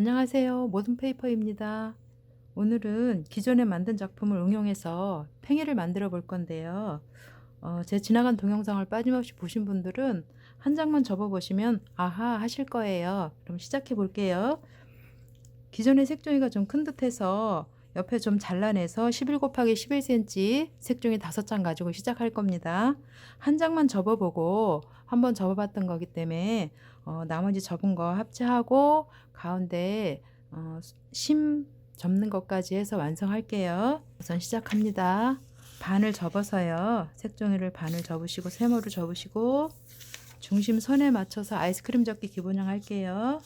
안녕하세요. 모든 페이퍼입니다. 오늘은 기존에 만든 작품을 응용해서 팽이를 만들어 볼 건데요. 어, 제 지나간 동영상을 빠짐없이 보신 분들은 한 장만 접어 보시면 아하 하실 거예요. 그럼 시작해 볼게요. 기존의 색종이가 좀 큰 듯해서 옆에 좀 잘라내서 11 곱하기 11cm 색종이 5장 가지고 시작할 겁니다. 한 장만 접어보고 한번 접어봤던 거기 때문에 어, 나머지 접은 거 합체하고 가운데 어, 심 접는 것까지 해서 완성할게요. 우선 시작합니다. 반을 접어서요. 색종이를 반을 접으시고 세모를 접으시고 중심 선에 맞춰서 아이스크림 접기 기본형 할게요.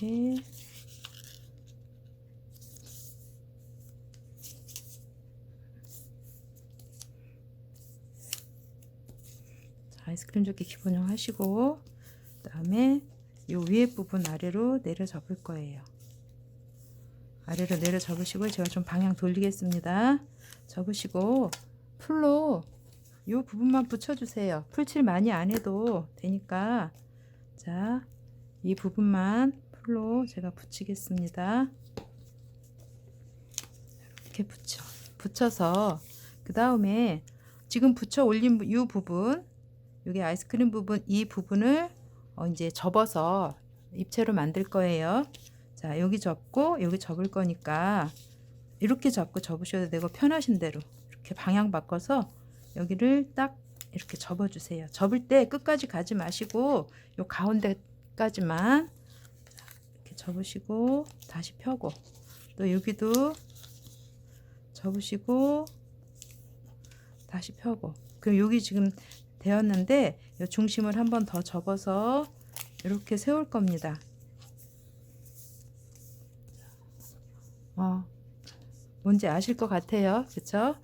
이렇게 자, 아이스크림 접기 기본형 하시고 그 다음에 요 위에 부분 아래로 내려 접을 거예요. 아래로 내려 접으시고 제가 좀 방향 돌리겠습니다. 접으시고 풀로 요 부분만 붙여주세요. 풀칠 많이 안 해도 되니까 자 이 부분만 풀로 제가 붙이겠습니다. 이렇게 붙여 붙여서 그 다음에 지금 붙여 올린 이 부분 여기 아이스크림 부분 이 부분을 어 이제 접어서 입체로 만들 거예요. 자 여기 접고 여기 접을 거니까 이렇게 접고 접으셔도 되고 편하신 대로 이렇게 방향 바꿔서 여기를 딱 이렇게 접어주세요. 접을 때 끝까지 가지 마시고 요 가운데까지만 접으시고 다시 펴고 또 여기도 접으시고 다시 펴고 그럼 여기 지금 되었는데 이 중심을 한 번 더 접어서 이렇게 세울 겁니다. 어, 뭔지 아실 것 같아요. 그렇죠?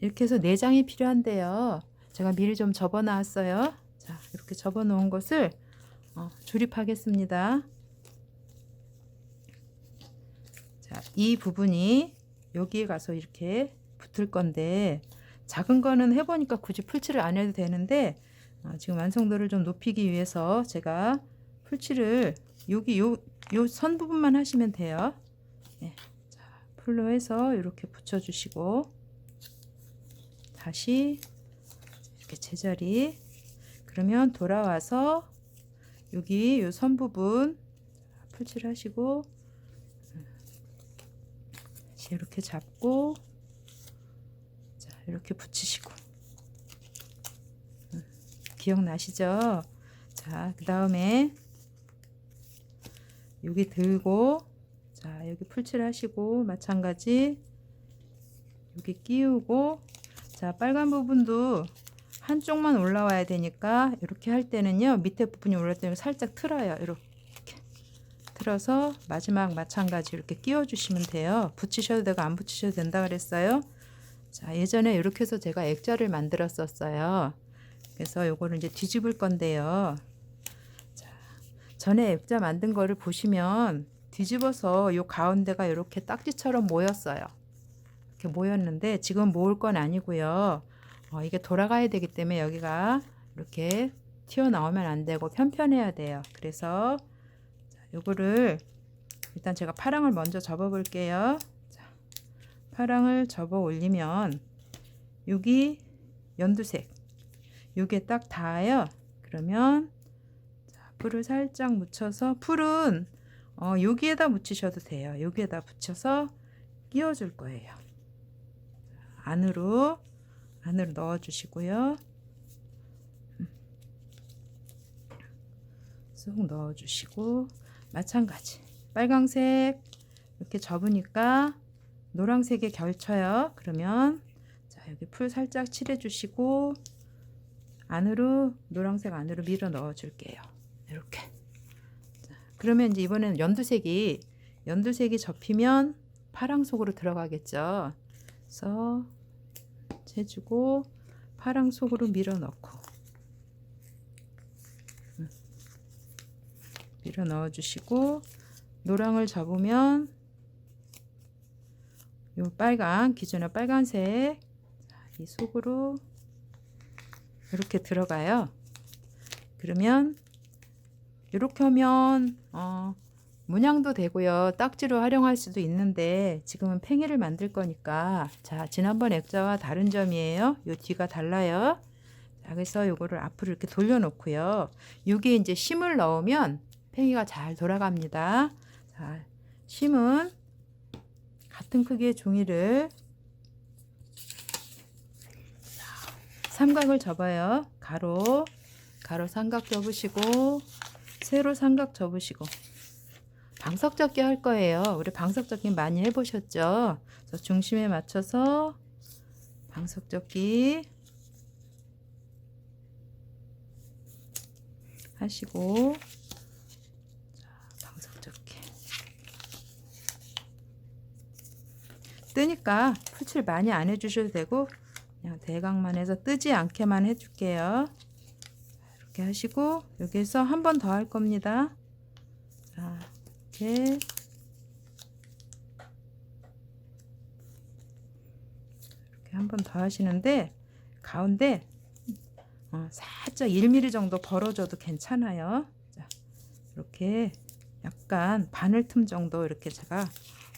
이렇게 해서 네 장이 필요한데요. 제가 미리 좀 접어 놨어요. 자, 이렇게 접어 놓은 것을 어, 조립하겠습니다. 자, 이 부분이 여기에 가서 이렇게 붙을 건데 작은 거는 해보니까 굳이 풀칠을 안 해도 되는데 어, 지금 완성도를 좀 높이기 위해서 제가 풀칠을 여기 요 요 선 부분만 하시면 돼요. 네. 자, 풀로 해서 이렇게 붙여주시고 다시 이렇게 제자리 그러면 돌아와서 여기 요 선 부분 풀칠 하시고 이렇게 잡고 자, 이렇게 붙이시고 음, 기억나시죠? 자, 그 다음에 여기 들고 자, 여기 풀칠 하시고 마찬가지 여기 끼우고 자, 빨간 부분도 한쪽만 올라와야 되니까 이렇게 할 때는요 밑에 부분이 올라올 때는 살짝 틀어요 이렇게 틀어서 마지막 마찬가지 이렇게 끼워 주시면 돼요. 붙이셔도 되고 안 붙이셔도 된다 그랬어요. 자 예전에 이렇게 해서 제가 액자를 만들었었어요. 그래서 요거를 이제 뒤집을 건데요. 자 전에 액자 만든 거를 보시면 뒤집어서 요 가운데가 이렇게 딱지처럼 모였어요. 이렇게 모였는데 지금 모을 건 아니고요. 어, 이게 돌아가야 되기 때문에 여기가 이렇게 튀어나오면 안 되고 편편해야 돼요. 그래서 자, 요거를 일단 제가 파랑을 먼저 접어 볼게요. 자, 파랑을 접어 올리면 여기 연두색 요게 딱 닿아요. 그러면 자, 풀을 살짝 묻혀서 풀은 어, 여기에다 묻히셔도 돼요. 여기에다 붙여서 끼워줄 거예요. 안으로 안으로 넣어 주시고요. 쏙 넣어 주시고 마찬가지 빨강색 이렇게 접으니까 노란색에 결쳐요. 그러면 자 여기 풀 살짝 칠해 주시고 안으로 노란색 안으로 밀어 넣어 줄게요. 이렇게 자, 그러면 이제 이번에는 연두색이 연두색이 접히면 파랑 속으로 들어가겠죠. 그래서 해주고 파랑 속으로 밀어 넣고 음. 밀어 넣어 주시고 노랑을 접으면 요 빨간 기존의 빨간색 이 속으로 이렇게 들어가요. 그러면 이렇게 하면 어, 문양도 되고요. 딱지로 활용할 수도 있는데 지금은 팽이를 만들 거니까 자 지난번 액자와 다른 점이에요. 요 뒤가 달라요. 자 그래서 요거를 앞으로 이렇게 돌려놓고요. 여기에 이제 심을 넣으면 팽이가 잘 돌아갑니다. 자 심은 같은 크기의 종이를 삼각을 접어요. 가로, 가로 삼각 접으시고 세로 삼각 접으시고 방석 접기 할 거예요. 우리 방석 접기 많이 해보셨죠? 그래서 중심에 맞춰서 방석 접기 하시고 자, 방석접기 뜨니까 풀칠 많이 안 해주셔도 되고 그냥 대각만 해서 뜨지 않게만 해줄게요. 이렇게 하시고 여기서 한 번 더 할 겁니다. 자, 이렇게 이렇게 한 번 더 하시는데 가운데 어, 살짝 1mm 정도 벌어져도 괜찮아요. 자, 이렇게 약간 바늘 틈 정도 이렇게 제가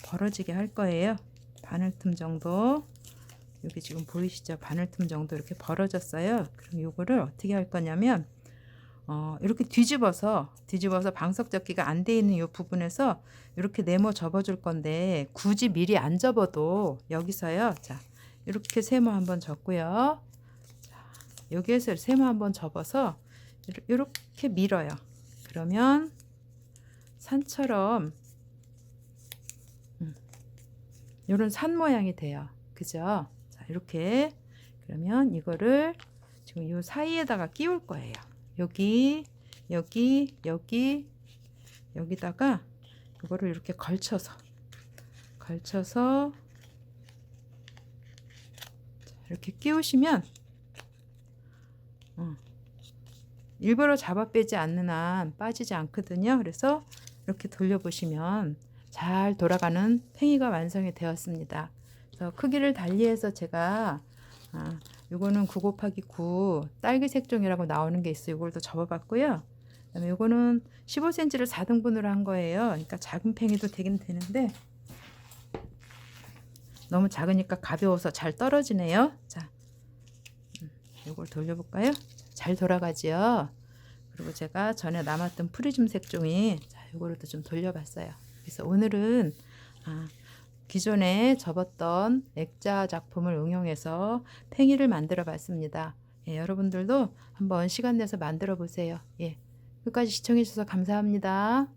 벌어지게 할 거예요. 바늘 틈 정도 여기 지금 보이시죠? 바늘 틈 정도 이렇게 벌어졌어요. 그럼 요거를 어떻게 할 거냐면 어, 이렇게 뒤집어서 뒤집어서 방석 접기가 안 돼 있는 이 부분에서 이렇게 네모 접어 줄 건데 굳이 미리 안 접어도 여기서요. 자, 이렇게 세모 한번 접고요. 자, 여기에서 세모 한번 접어서 이렇- 이렇게 밀어요. 그러면 산처럼 음, 이런 산 모양이 돼요. 그죠? 자, 이렇게 그러면 이거를 지금 요 사이에다가 끼울 거예요. 여기, 여기, 여기, 여기다가 이거를 이렇게 걸쳐서 걸쳐서 자, 이렇게 끼우시면 어, 일부러 잡아 빼지 않는 한 빠지지 않거든요. 그래서 이렇게 돌려보시면 잘 돌아가는 팽이가 완성이 되었습니다. 그래서 크기를 달리해서 제가 아, 요거는 9 곱하기 9 딸기 색종이라고 나오는 게 있어요. 이걸 또 접어봤고요. 그다음에 요거는 15cm를 4등분으로 한 거예요. 그러니까 작은 팽이도 되긴 되는데 너무 작으니까 가벼워서 잘 떨어지네요. 자, 음, 요걸 돌려볼까요? 잘 돌아가지요. 그리고 제가 전에 남았던 프리즘 색종이 자, 요거를 또 좀 돌려봤어요. 그래서 오늘은 아, 기존에 접었던 액자 작품을 응용해서 팽이를 만들어 봤습니다. 예, 여러분들도 한번 시간 내서 만들어 보세요. 예, 끝까지 시청해 주셔서 감사합니다.